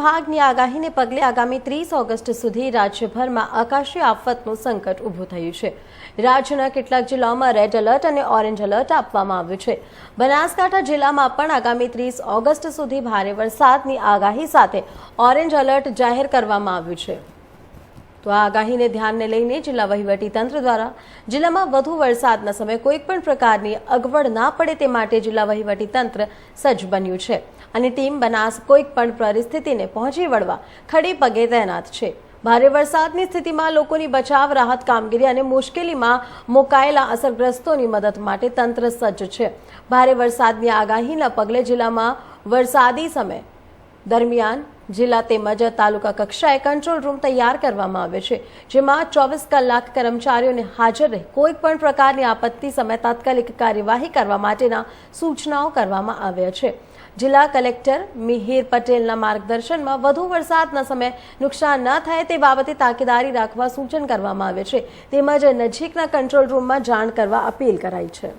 વિભાગની આગાહીને પગલે આગામી ત્રીસ ઓગસ્ટ સુધી રાજ્યભરમાં આકાશી આફતનું સંકટ ઊભું થયું છે. રાજ્યના કેટલાક જિલ્લાઓમાં રેડ એલર્ટ અને ઓરેન્જ એલર્ટ આપવામાં આવ્યું છે. બનાસકાંઠા જિલ્લામાં પણ આગામી ત્રીસ ઓગસ્ટ સુધી ભારે વરસાદની આગાહી સાથે ઓરેન્જ એલર્ટ જાહેર કરવામાં આવ્યું છે. તો આ આગાહીને ધ્યાનને લઈને જિલ્લા વહીવટી તંત્ર દ્વારા જિલ્લામાં વધુ વરસાદના સમયે કોઈપણ પ્રકારની અગવડ ના પડે તે માટે જિલ્લા વહીવટી તંત્ર સજ્જ બન્યું છે. અને ટીમ બનાસ કોઈપણ પરિસ્થિતિને પહોંચી વળવા ખડી પગે તૈનાત છે. ભારે વરસાદની સ્થિતિમાં લોકોની બચાવ, રાહત કામગીરી અને મુશ્કેલીમાં મુકાયેલા અસરગ્રસ્તોની મદદ માટે તંત્ર સજ્જ છે. ભારે વરસાદની આગાહીના પગલે જિલ્લામાં વરસાદી સમય દરમિયાન જિલ્લા તેમજ તાલુકા કક્ષાએ કંટ્રોલ રૂમ તૈયાર કરવામાં આવ્યો છે, જેમાં ચોવીસ કલાક કર્મચારીઓને હાજર રહી. કોઈ પણ પ્રકારની આપત્તિ સમય તાત્કાલિક કાર્યવાહી કરવા માટેના સૂચનાઓ કરવામાં આવ્યા છે. જિલ્લા કલેક્ટર મિહિર પટેલના માર્ગદર્શનમાં વધુ વરસાદના સમયે નુકસાન ન થાય તે બાબતે તાકેદારી રાખવા સૂચન કરવામાં આવે છે. તેમજ નજીકના કંટ્રોલ રૂમમાં જાણ કરવા અપીલ કરાઈ છે.